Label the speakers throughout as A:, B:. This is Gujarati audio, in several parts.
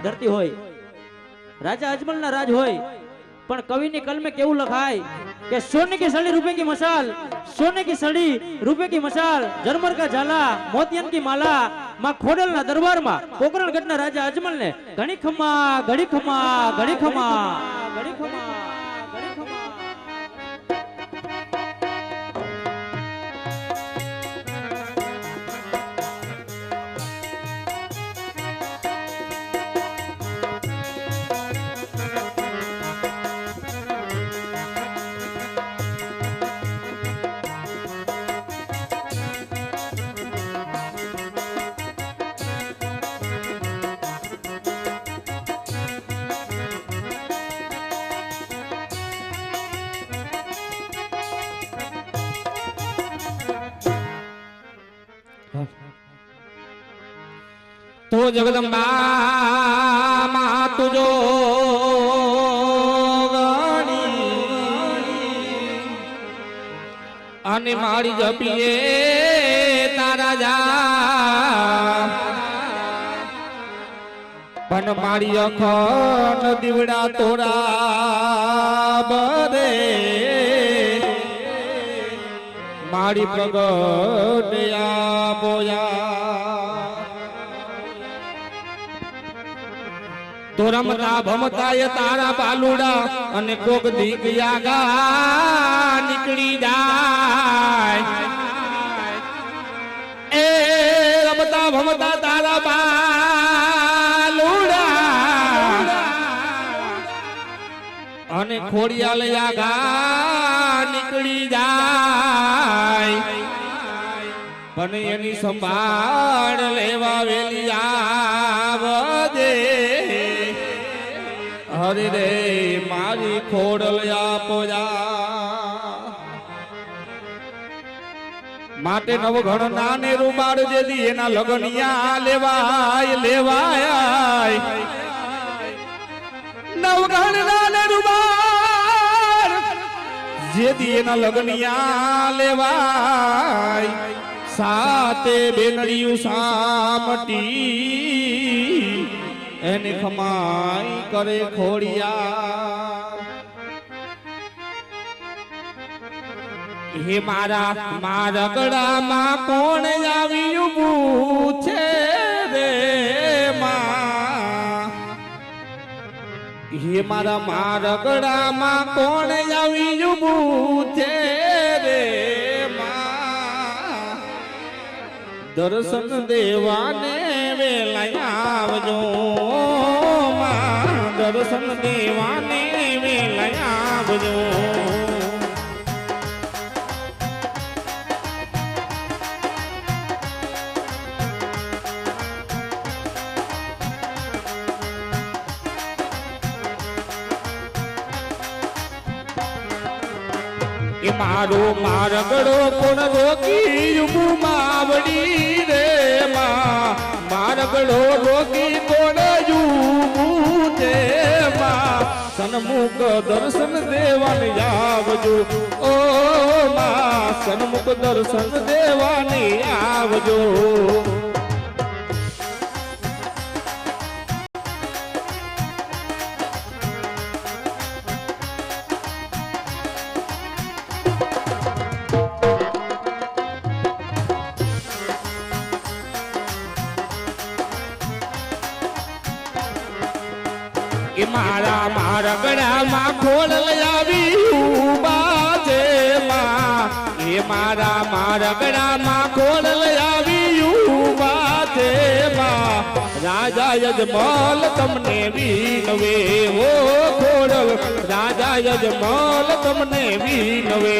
A: ધરતી હોય, રાજા અજમલ ના રાજ હોય, પણ કવિ ની કલમે કેવું લખાય કે સોને કી સડી રૂપે કી મસાલ, સોને કી સડી રૂપે કી મસાલ જરમર કા ઝાલા, મોતિયન કી માલા, માં ખોડલ ના દરબારમાં કોકરણ ગઢ ના રાજા અજમલ ને ઘણી ખમા ઘણી ખમા ઘણી ખમા ઘણી ખમા.
B: તો જગદંબા મા તુજો. અને મારી જપીએ તારા જા પણ મારી અખન દીવડા તોરા બરે મારી પ્રગટ બોયા તો રમતા ભમતા એ તારા બાલુડા અને કોક દીક યાગા નીકળી જાય. એ રમતા ભમતા તારા બાલુડા અને ખોડિયાલ યાગા નીકળી જાય. પણ એની સંભાળ લેવા વેલી આવજે હરે રે, મારી ખોડલ આપોજા માટે નવઘણ નાને રૂબાડ જેદી એના લગનિયા લેવાય લેવાય. નવઘણ નાને રૂબાડ જેદી એના લગનિયા લેવાય. સાતે બેનડિયું સામટી એને ખમાઈ કરે ખોડિયા. હે મારા મારા ગળામાં કોણ આવ્યું છે રે હે મારા મારા ગળામાં કોણ આવ્યું છે રે દર્શન દેવાને આવજો માં દર્શન દેવાને વેલા આવજો મારો મારગડો પણ રોકી? માવડી રે માં. મારગડો કોણ યુગું માં. સન્મુખ દર્શન દેવાની આવજો. ઓ માં સન્મુખ દર્શન દેવાની આવજો. મારા ગળામાં ખોળ આવી બાજે માં. રાજા યજમાલ તમને વિનવે ઓ ખોડલ રાજા યજમાલ તમને વિનવે.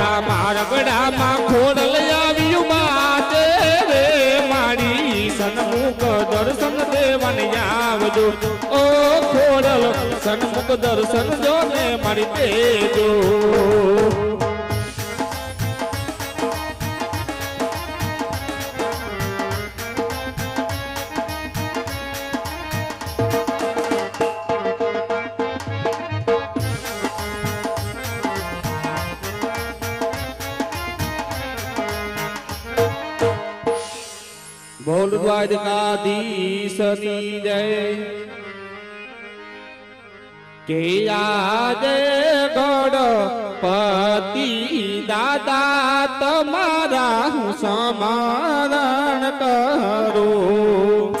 B: મારા મારા ગળામાં ખોડલ આવ્યું માતે રે. મારી સન્મુખ દર્શન દેવાને આવજો ઓ ખોડલ સન્મુખ દર્શન જો ને મારી તેજો બોલ દ્વારકાધીશની જય. કે આજે ગણપતિ દાદા તમારા હું સમારણ કરું.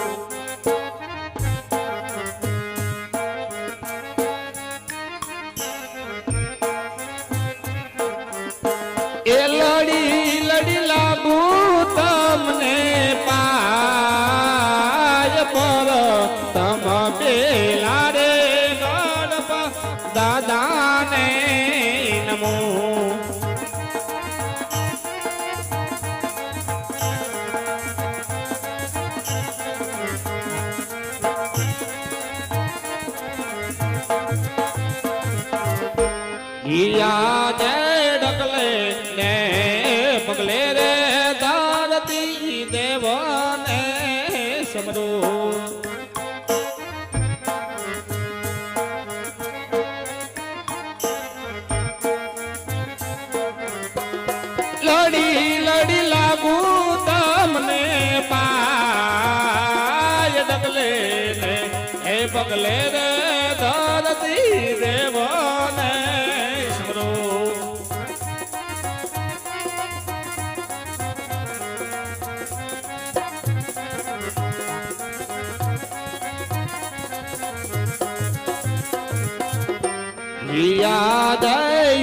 B: દેવને સમરો.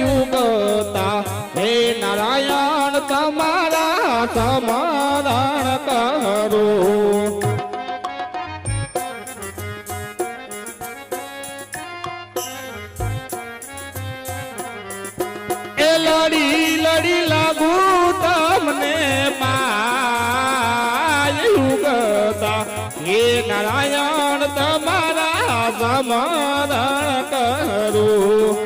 B: યુગતા હે નારાયણ તમારા સમારણ કરો. નારાયણ તમારા સમારણ કરું.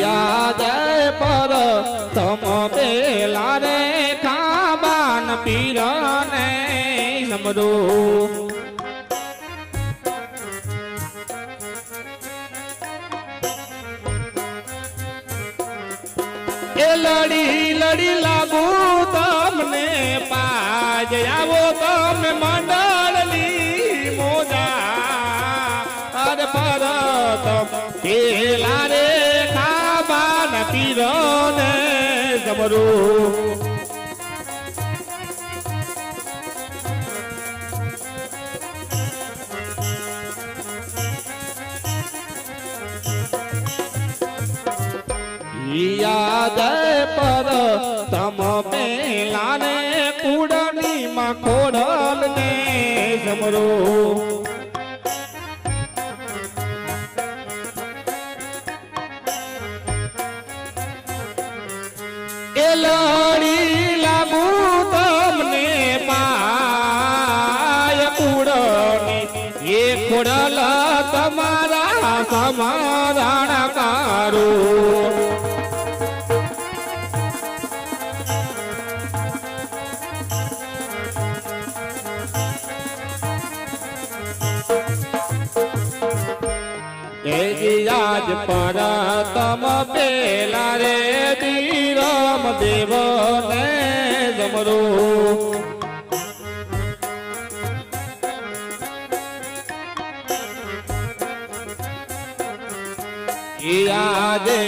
B: યાદ પર તમ પેલા રે ખાબાન પીરને સમરો લડી લડી લાગુ તમને પાજ. આવો તમે મંડળની મોજા. અર પરત પેલા રે ખાબાન પીરને સમરું યાદ કુડની માં ખોડલ ને સમરો એ લડી લાગુ તમને પાય કુડની એ તમારા સમાધાન પર તમ પેલા રે રામ દેવ ને જમરો યાદે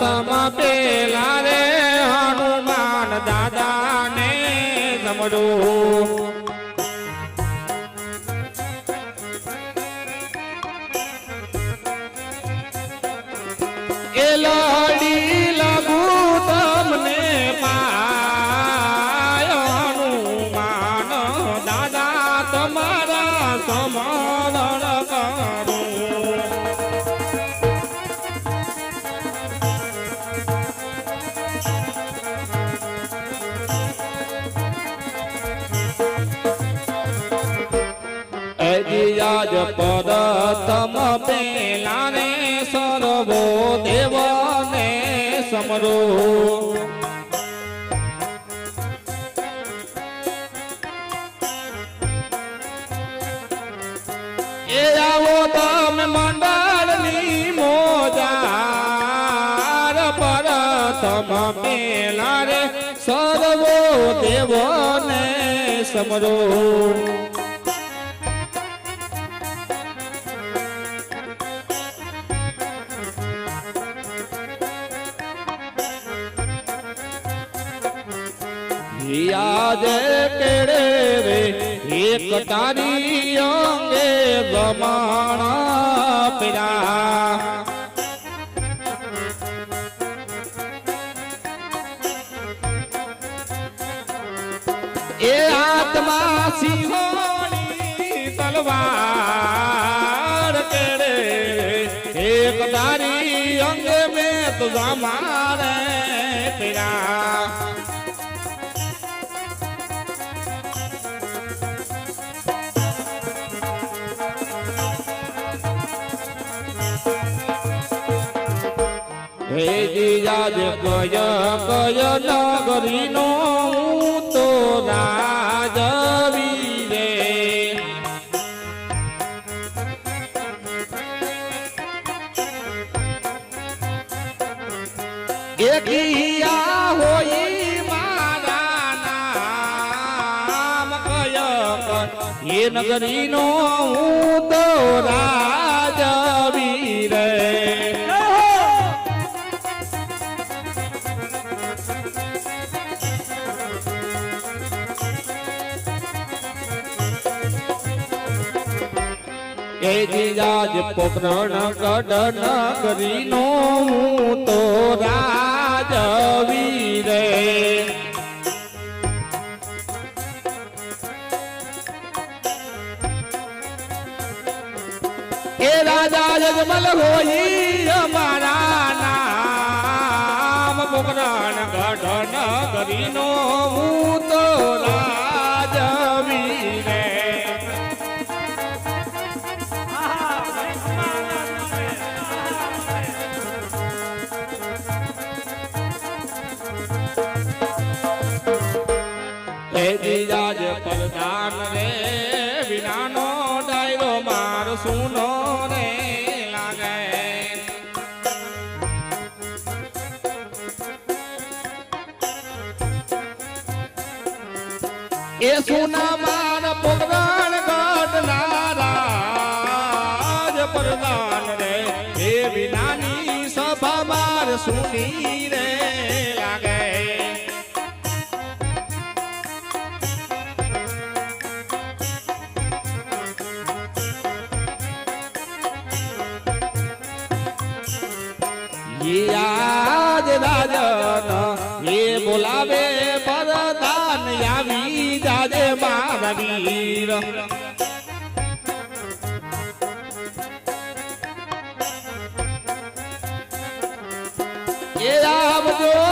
B: તમ પેલા રે હનુમાન દાદા ને જમરો. પદ તમ પેલા ને સર્વો દેવ ને સમરો એ આવો મંડળની મોજાર પર તમ પેલા રે સર્વો દેવોને સમરો યાદ કેડે રે? એક તારી અંગે ગમાણા પેરા એ આત્મા સિંહોની તલવાર કેડે એક તારી અંગે મેં તુજા મારે પેરા જીજાજ કય કય નગરીનો તો રાજવી રે એකිયા હોઈ મારા હું તો રાજવી એ જીજાજ પોકરણ કડન કરીનો હું તો રાજવી રે એ રાજા જગમલ હોઈ અમારા નામ પોકરણ કડન કરીનો પ્રધાન રે. એ વિનાની સભા માર સુની રે લાગે. યાદ રાજન એ બોલાવે પરદાન આવી જાજે મારા એ આવજો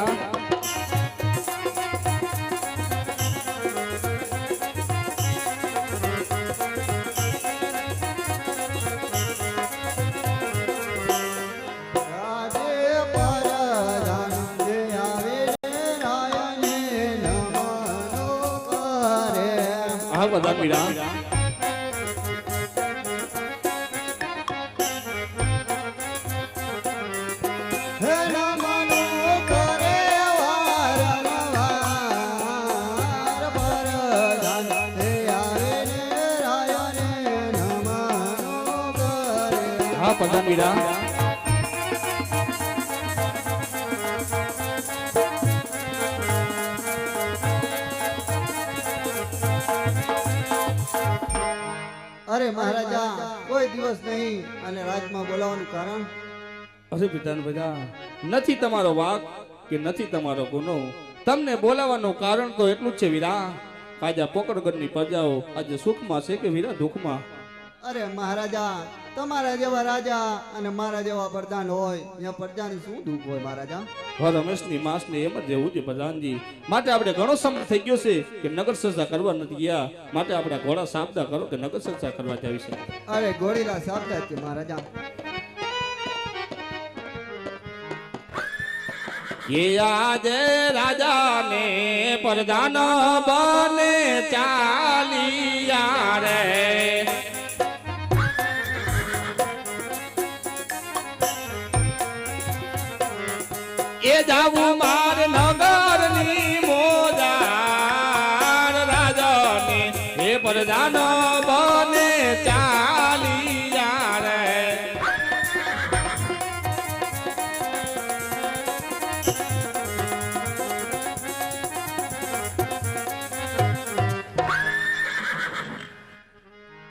C: હા પીડા
B: વિરામ હે
C: અરે મહારાજા કોઈ દિવસ નહીં અને રાજમાં બોલાવવાનું કારણ?
B: અરે વિધાન બધા નથી તમારો વાક કે નથી તમારો ગુનો. તમને બોલાવવાનું કારણ તો એટલું જ છે વીરા. કાજા પોકરગઢની પ્રજાઓ આજે સુખમાં છે કે વીરા દુઃખમાં?
C: અરે મહારાજા તમારા જેવા રાજા અને મારા જેવા પ્રધાન હોય ત્યાં પ્રજાને શું દુઃખ હોય મહારાજા?
B: રમેશની માસને એમ જ રહેવું છે પ્રધાનજી. માટે આપણે ઘણો સમય થઈ ગયો છે કે નગર સજા કરવા નથી ગયા. માટે આપણે ઘોડા સાબદા કરો કે નગર સજા કરવા જાવી છે.
C: અરે ગોરીલા સાબદા છે મહારાજા
B: કે આજે રાજાને પ્રધાન બને ચાલિયા રે જાવું